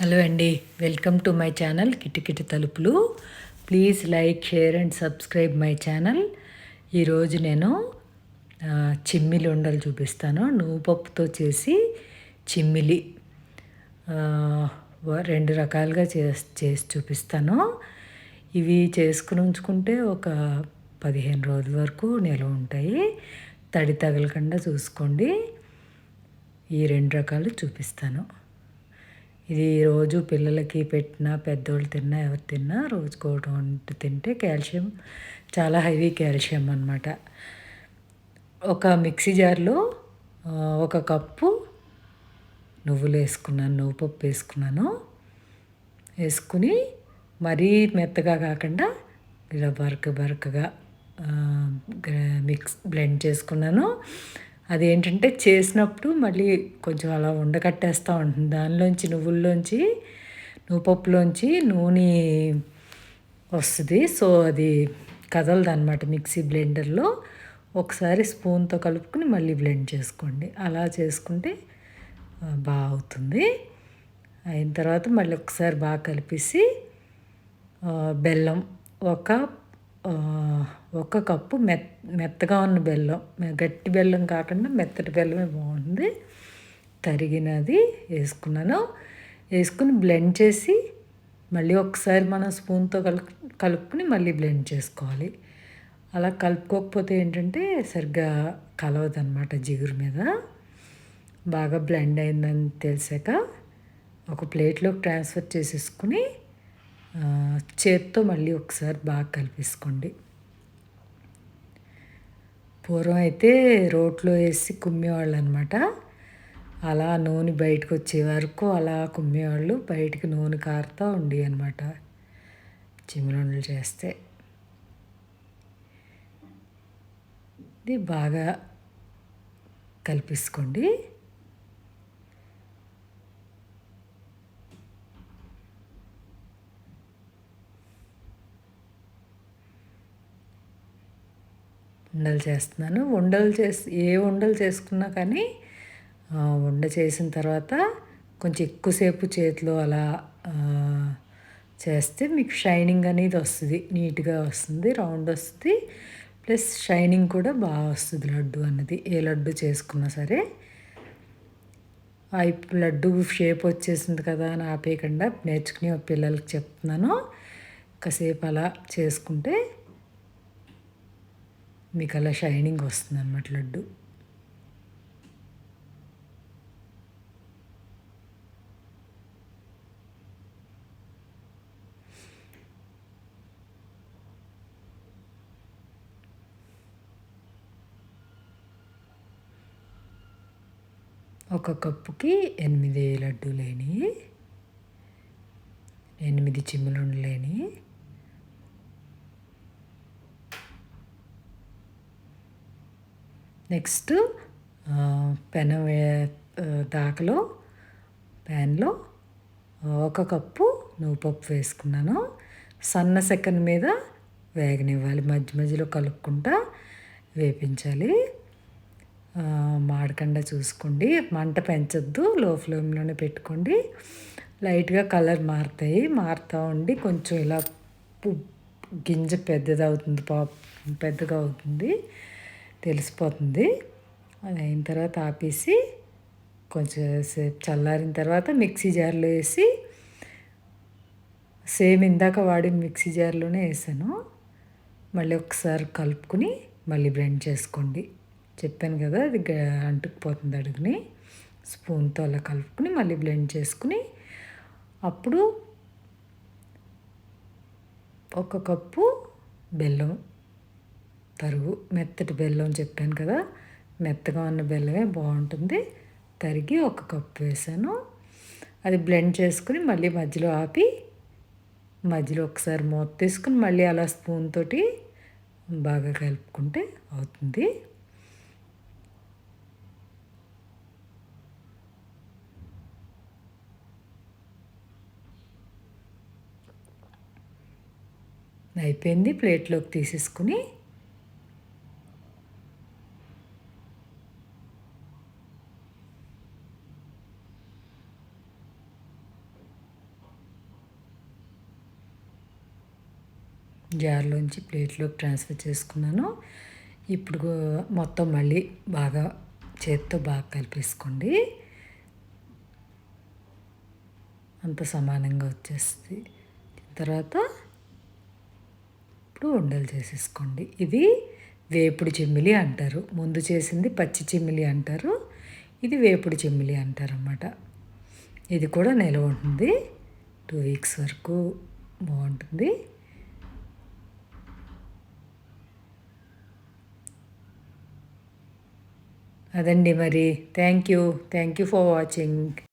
Hello అండి welcome to my channel కిటికిటి తలుపులు. Please like share and subscribe my channel. ఈరోజు నేను చిమ్మిలి ఉండలు చూపిస్తాను. నువ్వు పప్పుతో చేసి చిమ్మిలి రెండు రకాలుగా చేసి చేసి చూపిస్తాను. ఇవి చేసుకుని ఉంచుకుంటే ఒక పదిహేను రోజుల వరకు నిల్వ ఉంటాయి. తడి తగలకుండా చూసుకోండి. ఈ రెండు రకాలు చూపిస్తాను. ఇది రోజు పిల్లలకి పెట్టినా పెద్దోళ్ళు తిన్నా ఎవరు తిన్నా రోజు వంట తింటే కాల్షియం చాలా హెవీ కాల్షియం అనమాట ఒక మిక్సీ జార్లో ఒక కప్పు నువ్వులు వేసుకున్నాను నువ్వు పప్పు వేసుకున్నాను. వేసుకుని మరీ మెత్తగా కాకుండా ఇలా బరక బరకగా మిక్స్ బ్లెండ్ చేసుకున్నాను. అదేంటంటే చేసినప్పుడు మళ్ళీ కొంచెం అలా ఉండకట్టేస్తూ ఉంటుంది. దానిలోంచి నువ్వుల్లోంచి నువ్వుపప్పులోంచి నూనె వస్తుంది. సో అది కదలదు అనమాట మిక్సీ బ్లెండర్లో. ఒకసారి స్పూన్తో కలుపుకుని మళ్ళీ బ్లెండ్ చేసుకోండి. అలా చేసుకుంటే బాగా అవుతుంది అయిన తర్వాత మళ్ళీ ఒకసారి బాగా కలిపేసి బెల్లం ఒక ఒక కప్పు మెత్ మెత్తగా ఉన్న బెల్లం గట్టి బెల్లం కాకుండా మెత్తటి బెల్లమే బాగుంది తరిగినది వేసుకున్నాను. వేసుకుని బ్లెండ్ చేసి మళ్ళీ ఒకసారి మనం స్పూన్తో కలు కలుపుకుని మళ్ళీ బ్లెండ్ చేసుకోవాలి. అలా కలుపుకోకపోతే ఏంటంటే సరిగ్గా కలవదనమాట జిగురు మీద. బాగా బ్లెండ్ అయిందని తెలిసాక ఒక ప్లేట్లోకి ట్రాన్స్ఫర్ చేసేసుకుని చేత్తో మళ్ళీ ఒకసారి బాగా కలిపేసుకోండి. పూర్వం అయితే రోట్లో వేసి కుమ్మేవాళ్ళు అనమాట అలా నూనె బయటకు వచ్చే వరకు అలా కుమ్మేవాళ్ళు. బయటికి నూనె కారుతూ ఉండి అనమాట చిమ్మిలుండలు చేస్తే. ఇది బాగా కలిపేసుకోండి. ఉండలు చేస్తున్నాను. ఉండలు చేసి ఏ ఉండలు చేసుకున్నా కానీ ఉండ చేసిన తర్వాత కొంచెం ఎక్కువసేపు చేతిలో అలా చేస్తే మీకు షైనింగ్ అనేది వస్తుంది. నీట్గా వస్తుంది రౌండ్ వస్తుంది. ప్లస్ షైనింగ్ కూడా బాగా వస్తుంది లడ్డు అన్నది. ఏ లడ్డు చేసుకున్నా సరే. ఇప్పుడు లడ్డు షేప్ వచ్చేసింది కదా అని ఆపేయకుండా నేర్చుకుని పిల్లలకి చెప్తున్నాను. కాసేపు అలా చేసుకుంటే మీకు అలా షైనింగ్ వస్తుంది అన్నమాట లడ్డు. ఒక కప్పుకి ఎనిమిది లడ్డూలేని ఎనిమిది చిమ్ములుండలేని నెక్స్ట్ పెనం దాకలో ప్యాన్లో ఒక కప్పు నువ్వుపప్పు వేసుకున్నాను. సన్న సెకండ్ మీద వేగనివ్వాలి. మధ్య మధ్యలో కలుపుకుంటా వేపించాలి. మాడకుండా చూసుకోండి. మంట పెంచొద్దు. లో ఫ్లేమ్లోనే పెట్టుకోండి. లైట్గా కలర్ మారుతాయి. మారుతూ ఉండి కొంచెం ఇలా గింజ పెద్దది అవుతుంది పాప్ పెద్దగా అవుతుంది. తెలిసిపోతుంది. అది అయిన తర్వాత ఆపేసి కొంచెం సేపు చల్లారిన తర్వాత మిక్సీ జార్లో వేసి సేమ్ ఇందాక వాడిన మిక్సీ జార్లోనే వేసాను. మళ్ళీ ఒకసారి కలుపుకుని మళ్ళీ బ్లెండ్ చేసుకోండి. చెప్పాను కదా అది అంటుకుపోతుంది అడుగుని. స్పూన్తో అలా కలుపుకుని మళ్ళీ బ్లెండ్ చేసుకుని అప్పుడు ఒక కప్పు బెల్లం తరుగు మెత్తటి బెల్లం చెప్పాను కదా మెత్తగా ఉన్న బెల్లమే బాగుంటుంది. తరిగి ఒక కప్పు వేసాను. అది బ్లెండ్ చేసుకుని మళ్ళీ మధ్యలో ఆపి మధ్యలో ఒకసారి మూత తీసుకుని మళ్ళీ అలా స్పూన్ తోటి బాగా కలుపుకుంటే అవుతుంది. అయిపోయింది ప్లేట్లోకి తీసేసుకుని జార్లోంచి ప్లేట్లోకి ట్రాన్స్ఫర్ చేసుకున్నాను. ఇప్పుడు మొత్తం మళ్ళీ బాగా చేత్తో బాగా కలిపేసుకోండి. అంత సమానంగా వచ్చేస్తుంది. తర్వాత ఇప్పుడు ఉండలు చేసేసుకోండి. ఇది వేపుడు చెమ్మిలి అంటారు. ముందు చేసింది పచ్చి చెమ్మిలి అంటారు. ఇది వేపుడు చెమ్మిలి అంటారు అన్నమాట ఇది కూడా నిల్వ ఉంటుంది. టూ వీక్స్ వరకు బాగుంటుంది. అదండి మరి thank you thank you for watching